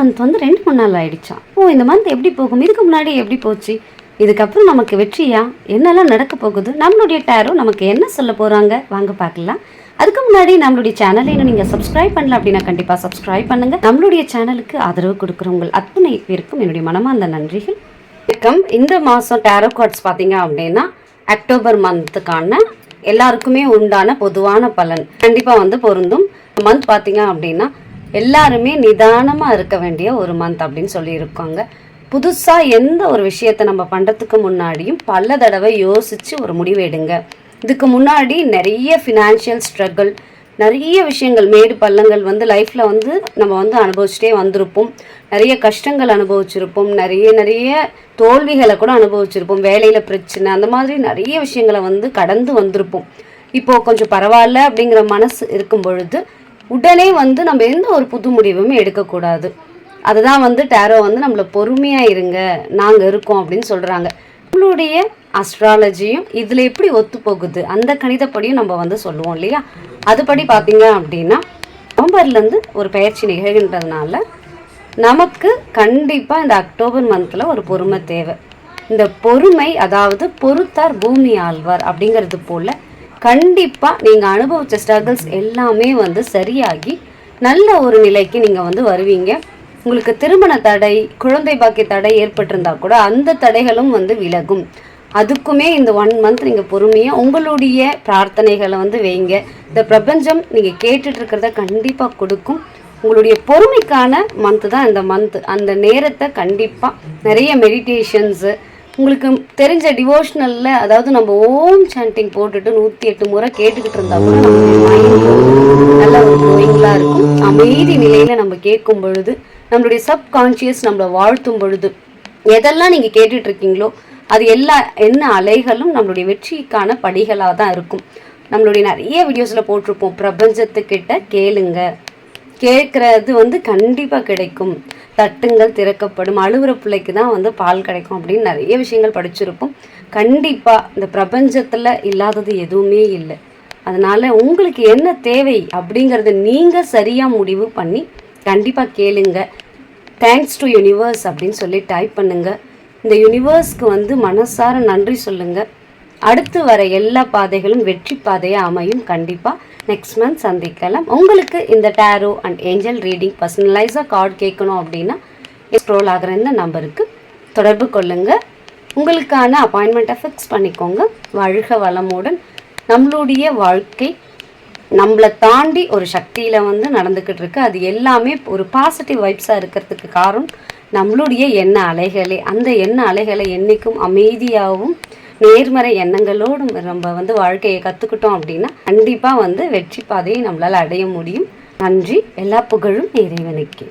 Month வந்து ரெண்டு மூணு நாள் ஆகிடுச்சான் ஓ இந்த மந்த் எப்படி போகும்? இதுக்கு முன்னாடி எப்படி போச்சு? இதுக்கப்புறம் நமக்கு வெற்றியா? என்னெல்லாம் நடக்க போகுது? நம்மளுடைய டேரோ நமக்கு என்ன சொல்ல போகிறாங்க வாங்க பார்க்கலாம். அதுக்கு முன்னாடி நம்மளுடைய சேனலை இன்னும் நீங்கள் சப்ஸ்கிரைப் பண்ணல அப்படின்னா கண்டிப்பாக சப்ஸ்கிரைப் பண்ணுங்க. நம்மளுடைய சேனலுக்கு ஆதரவு கொடுக்குறவங்க அத்தனை பேருக்கும் என்னுடைய மனமார்ந்த நன்றிகள். வணக்கம். இந்த மாதம் டேரோ கார்ட்ஸ் பார்த்தீங்க அப்படின்னா அக்டோபர் மந்த்துக்கான எல்லாருக்குமே உண்டான பொதுவான பலன். கண்டிப்பாக வந்து பொருந்தும். மந்த் பார்த்தீங்க அப்படின்னா எல்லாருமே நிதானமாக இருக்க வேண்டிய ஒரு மந்த் அப்படின்னு சொல்லியிருக்காங்க. புதுசாக எந்த ஒரு விஷயத்தை நம்ம பண்ணுறதுக்கு முன்னாடியும் பல தடவை யோசித்து ஒரு முடிவு எடுங்க. இதுக்கு முன்னாடி நிறைய ஃபினான்ஷியல் ஸ்ட்ரகிள் நிறைய விஷயங்கள் மேடு பள்ளங்கள் வந்து லைஃப்பில் வந்து நம்ம வந்து அனுபவிச்சுட்டே வந்திருப்போம். நிறைய கஷ்டங்கள் அனுபவிச்சிருப்போம். நிறைய நிறைய தோல்விகளை கூட அனுபவிச்சிருப்போம். வேலையில் பிரச்சனை அந்த மாதிரி நிறைய விஷயங்களை வந்து கடந்து வந்திருப்போம். இப்போது கொஞ்சம் பரவாயில்ல அப்படிங்கிற மனசு இருக்கும் பொழுது உடனே வந்து நம்ம எந்த ஒரு புது முடிவுமே எடுக்கக்கூடாது. அதுதான் வந்து டேரோ வந்து நம்மளை பொறுமையாக இருங்க நாங்கள் இருக்கோம் அப்படின்னு சொல்கிறாங்க நம்மளுடைய அஸ்ட்ராலஜியும் இதில் எப்படி ஒத்து போகுது? அந்த கணிதப்படியும் நம்ம வந்து சொல்லுவோம் இல்லையா? அதுபடி பார்த்தீங்க அப்படின்னா நவம்பர்லேருந்து ஒரு பயிற்சி நிகழ்கின்றதுனால நமக்கு கண்டிப்பாக இந்த அக்டோபர் மந்தில் ஒரு பொறுமை தேவை. இந்த பொறுமை அதாவது பொறுத்தார் பூமி ஆழ்வார் அப்படிங்கிறது போல் கண்டிப்பாக நீங்கள் அனுபவித்த ஸ்ட்ரகிள்ஸ் எல்லாமே வந்து சரியாகி நல்ல ஒரு நிலைக்கு நீங்கள் வந்து வருவீங்க. உங்களுக்கு திருமண தடை குழந்தை பாக்கிய தடை ஏற்பட்டிருந்தா கூட அந்த தடைகளும் வந்து விலகும். அதுக்குமே இந்த ஒன் மந்த் நீங்கள் பொறுமையாக உங்களுடைய பிரார்த்தனைகளை வந்து வைங்க. இந்த பிரபஞ்சம் நீங்கள் கேட்டுட்டு இருக்கிறத கண்டிப்பாக கொடுக்கும். உங்களுடைய பொறுமைக்கான மந்த்து தான் இந்த மந்த்து அந்த நேரத்தை கண்டிப்பாக நிறைய மெடிடேஷன்ஸு உங்களுக்கு தெரிஞ்ச டிவோஷனலில் அதாவது நம்ம ஓம் சாண்டிங் போட்டுட்டு நூற்றி எட்டு முறை கேட்டுக்கிட்டு இருந்தா கூட நல்ல ஒரு க்ளோயிங்லாம் இருக்கும். அமைதி நிலையில் நம்ம கேட்கும் பொழுது நம்மளுடைய சப்கான்ஷியஸ் நம்மளை வாழ்த்தும் பொழுது எதெல்லாம் நீங்கள் கேட்டுட்டு இருக்கீங்களோ அது எல்லா என்ன அலைகளும் நம்மளுடைய வெற்றிக்கான படிகளாக தான் இருக்கும். நம்மளுடைய நிறைய வீடியோஸில் போட்டிருப்போம் பிரபஞ்சத்துக்கிட்ட கேளுங்க. கேட்குறது வந்து கண்டிப்பாக கிடைக்கும். தட்டுங்கள் திறக்கப்படும். அழுகுற பிள்ளைக்கு தான் வந்து பால் கிடைக்கும் அப்படின்னு நிறைய விஷயங்கள் படிச்சிருப்போம். கண்டிப்பாக இந்த பிரபஞ்சத்தில் இல்லாதது எதுவுமே இல்லை. அதனால் உங்களுக்கு என்ன தேவை அப்படிங்கிறத நீங்கள் சரியாக முடிவு பண்ணி கண்டிப்பாக கேளுங்க. தேங்க்ஸ் டு யூனிவர்ஸ் அப்படின்னு சொல்லி டைப் பண்ணுங்கள் இந்த யூனிவர்ஸ்க்கு வந்து மனசார நன்றி சொல்லுங்கள் அடுத்து வர எல்லா பாதைகளும் வெற்றி பாதையாக அமையும் கண்டிப்பாக நெக்ஸ்ட் மந்த் சந்திக்கலாம். உங்களுக்கு இந்த டேரோ அண்ட் ஏஞ்சல் ரீடிங் பர்சனலைஸாக கார்டு கேட்கணும் அப்படின்னா ஸ்க்ரோல் ஆகிற இந்த நம்பருக்கு தொடர்பு கொள்ளுங்கள் உங்களுக்கான அப்பாயின்மெண்ட்டை ஃபிக்ஸ் பண்ணிக்கோங்க. வாழ்க வளமுடன் நம்மளுடைய வாழ்க்கை நம்மளை தாண்டி ஒரு சக்தியில் வந்து நடந்துக்கிட்டு இருக்கு. அது எல்லாமே ஒரு பாசிட்டிவ் வைப்ஸாக இருக்கிறதுக்கு காரணம் நம்மளுடைய எண்ண அலைகளே. அந்த எண்ண அலைகளை என்றைக்கும் அமைதியாகவும் நேர்மறை எண்ணங்களோடும் நம்ம வந்து வாழ்க்கையை கற்றுக்கிட்டோம் அப்படின்னா கண்டிப்பாக வந்து வெற்றி பாதையை நம்மளால் அடைய முடியும். நன்றி. எல்லா புகழும் இறைவனுக்கு.